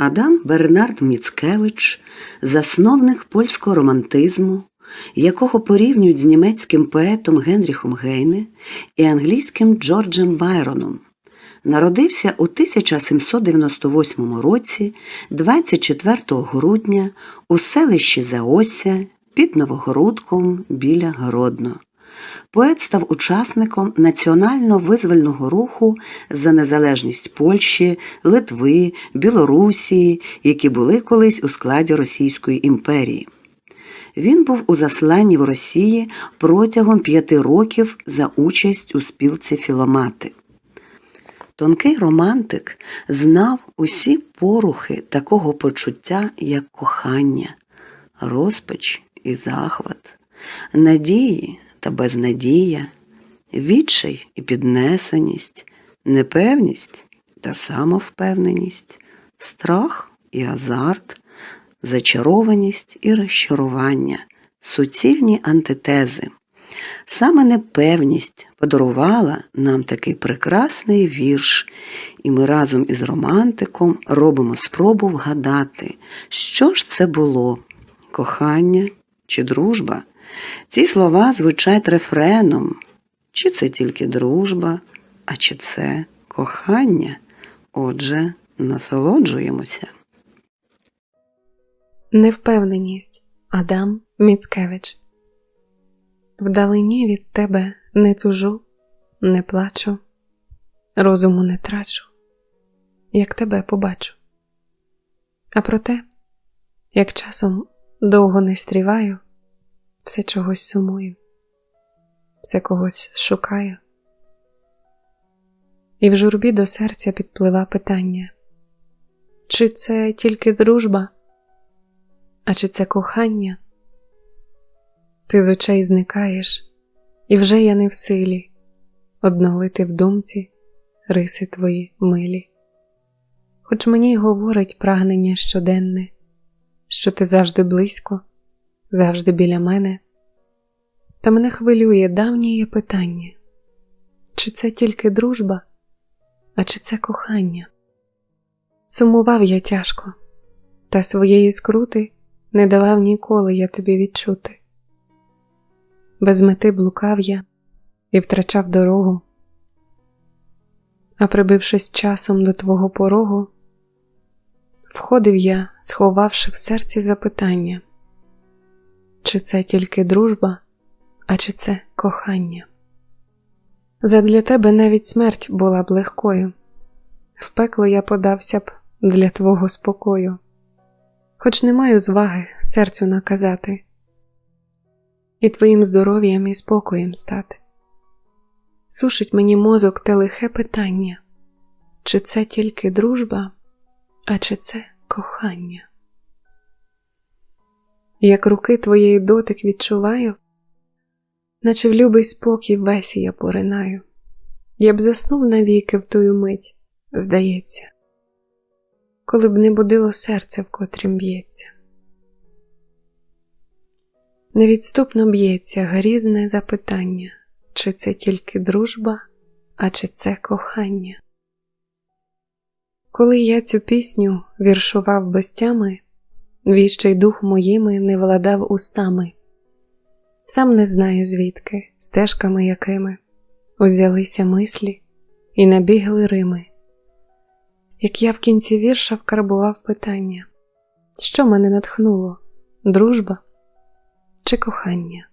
Адам Бернард Міцкевич, засновник польського романтизму, якого порівнюють з німецьким поетом Генріхом Гейне і англійським Джорджем Байроном. Народився у 1798 році, 24 грудня, у селищі Заося під Новогородком біля Гродно. Поет став учасником національно-визвольного руху за незалежність Польщі, Литви, Білорусії, які були колись у складі Російської імперії. Він був у засланні в Росії протягом п'яти років за участь у спілці Філомати. Тонкий романтик знав усі порухи такого почуття, як кохання, розпач і захват, надії та безнадія, відчай і піднесеність, непевність та самовпевненість, страх і азарт, зачарованість і розчарування, суцільні антитези. Саме непевність подарувала нам такий прекрасний вірш, і ми разом із романтиком робимо спробу вгадати, що ж це було кохання чи дружба. Ці слова звучать рефреном, чи це тільки дружба, а чи це кохання. Отже, насолоджуємося. Невпевненість Адам Міцкевич. Вдалині від тебе не тужу, не плачу, розуму не трачу, як тебе побачу. А проте, як часом довго не стріваю, все чогось сумую, все когось шукаю. І в журбі до серця підплива питання, чи це тільки дружба, а чи це кохання? Ти з очей зникаєш, і вже я не в силі одновити в думці риси твої милі. Хоч мені й говорить прагнення щоденне, що ти завжди близько, завжди біля мене, та мене хвилює давнє питання, чи це тільки дружба, а чи це кохання? Сумував я тяжко, та своєї скрути не давав ніколи я тобі відчути. Без мети блукав я і втрачав дорогу, а прибившись часом до твого порогу, входив я, сховавши в серці запитання, чи це тільки дружба, а чи це кохання? Задля тебе навіть смерть була б легкою, в пекло я подався б для твого спокою, хоч не маю зваги серцю наказати і твоїм здоров'ям і спокоєм стати. Сушить мені мозок те лихе питання, чи це тільки дружба, а чи це кохання? Як руки твоєї дотик відчуваю, наче в любий спокій весь я поринаю, я б заснув навіки в тую мить, здається, коли б не будило серце, в котрім б'ється. Невідступно б'ється грізне запитання, чи це тільки дружба, а чи це кохання. Коли я цю пісню віршував без тями, віщий дух моїми не владав устами, сам не знаю звідки, стежками якими узялися мислі і набігли рими. Як я в кінці вірша вкарбував питання, що мене натхнуло дружба? чи кохання.